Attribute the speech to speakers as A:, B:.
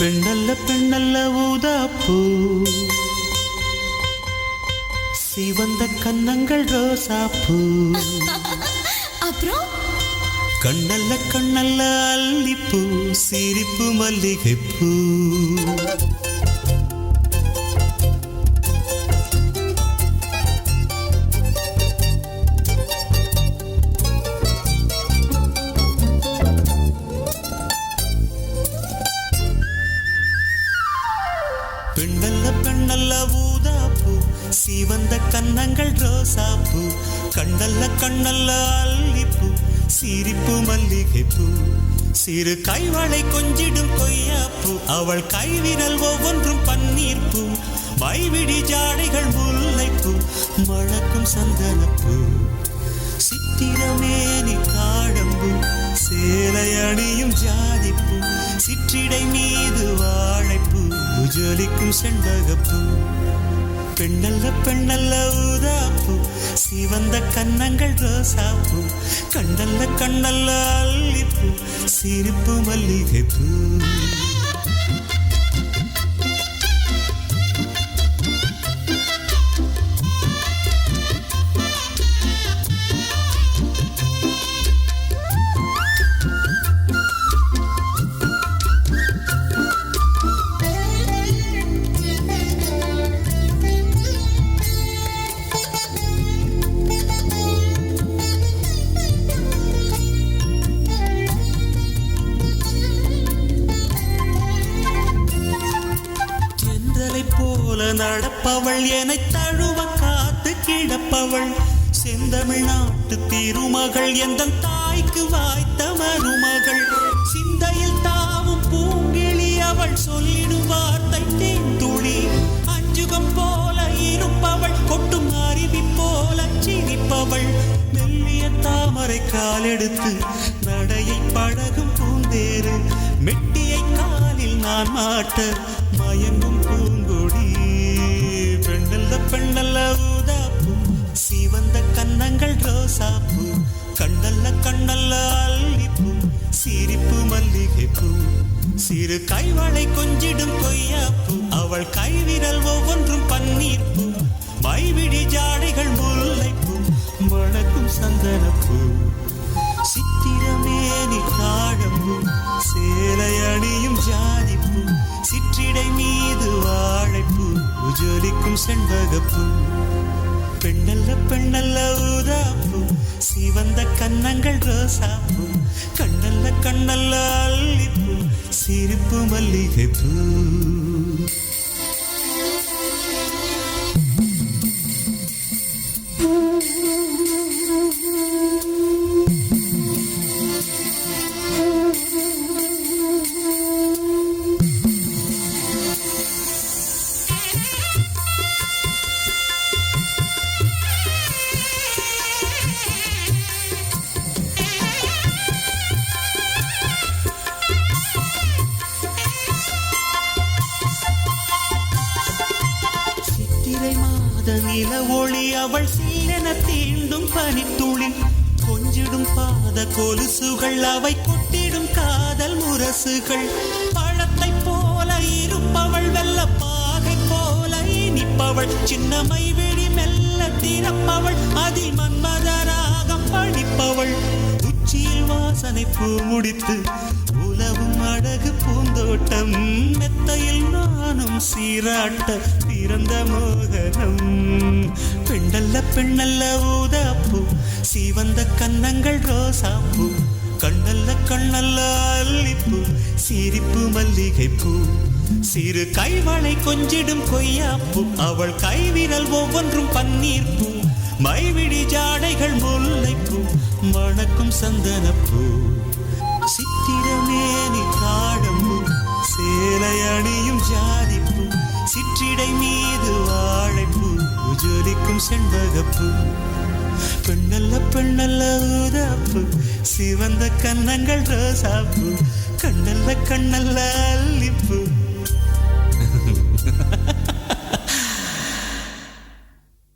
A: பெண்ணல்ல பெண்ணல்ல ஊதாப்பூ. சிவந்த கன்னங்கள் ரோசாப்பூ.
B: அப்புறம்?
A: கண்ணல்ல கண்ணல்ல அல்லிப்பூ சிரிப்பு மல்லிகைப்பூ. கன்னங்கள் ரோசாப்பூ கண்ணல்ல கண்ணல்ல அல்லிப்பூ சிரிப்பு மல்லிகைப்பூ. சிறு கைவளை கொஞ்சிடும் கொய்யாப்பூ அவள் கைவிரல் ஒவ்வொன்றும் பன்னீர்ப்பூ. மைவிடி ஜாடைகள் முல்லைப்பூ மணக்கும் சந்தனப்பூ. சித்திரமேனி காடம்பு சேலை அணியும் ஜாதிப்பூ. சிற்றிடை மீது வாழைப்பூ ஜொலிக்கும் செண்பகப்பூ. பெண்ணல்ல பெண்ணல்ல ஊதாப்பு. சிவந்த கன்னங்கள் ரோசாப்பு. கண்ணல்ல கண்ணல்ல அல்லிப்பு. சிரிப்பு மல்லிகைப்பூ. போல நடப்பவள் என தழுவ காத்து கிடப்பவள். செந்தமிழ் நாட்டு திருமகள் எந்த தாய்க்கு வாய்த்த மருமகள். சிந்தையில் தாவும் பூங்கிழி அவள் சொல்லிடும் வார்த்தை தேந்துளி அஞ்சுகம் போல இருப்பவள் கொட்டும் அருவி போல சிரிப்பவள். மெல்லிய தாமரை காலெடுத்து நடையை பழகும் பூந்தேறு. மெட்டியை காலில் நான் மாட்ட மயங்கும் பூங்கொடி பெண்ணல்ல ஊதாப்பு சிவந்த கன்னங்கள் ரோசாப்பு கண்ணல்ல கண்ணல்ல அல்லிப்பூ சிரிப்பு மல்லிகைப்பூ. சிறு கைவளை கொஞ்சிடும் கொய்யாப்பு அவள் கைவிரல் ஒவ்வொன்றும் பூக்கும் செண்பகப்பூ. பெண்ணல்ல பெண்ணல்ல ஊதாப்பூ. சிவந்த கன்னங்கள் ரோசாப்பூ. கண்ணல்ல கண்ணல்ல அல்லிப்பூ. சிரிப்பு மல்லிகைப்பூ. மாத நில ஒளி அவள் சீலென தீண்டும் பனித்துளி கொஞ்சிடும் பாத கொலுசுகள் அவை கொட்டிடும் காதல் முரசுகள். பழத்தை போல இருப்பவள் வெள்ள பாகை போல இனிப்பவள். சின்னமை விழி மெல்ல திறப்பவள் அதில் மன்மதராக படிப்பவள் உச்சியில் வாசனை பூ முடித்து உலவும் அழகு பூந்தோட்டம். மெத்தையில் நானும் சீராட்ட பிறந்த மோகனம். பெண்ணல்ல பெண்ணல்ல ஊதாப்பூ சிவந்த கன்னங்கள் ரோசாப்பூ கண்ணல்ல கண்ணல்ல அல்லிப்பூ சிரிப்பு மல்லிகைப்பூ. சிறு கைவளை கொஞ்சிடும் கொய்யாப்பூ அவள் கைவிரல் ஒவ்வொன்றும் பன்னீர்ப்பூ. மைவிடி ஜாடைகள் முல்லைப்பூ மணக்கும் சந்தனப்பூ. சித்திர மீது வாழைப்பூ ஜொலிக்கும் செண்பகப்பூ. பெண்ணல்ல பெண்ணல்ல ஊதாப்பு சிவந்த கன்னங்கள் ரோசாப்பு. கண்ணல்ல கண்ணல்ல அல்லிப்பூ.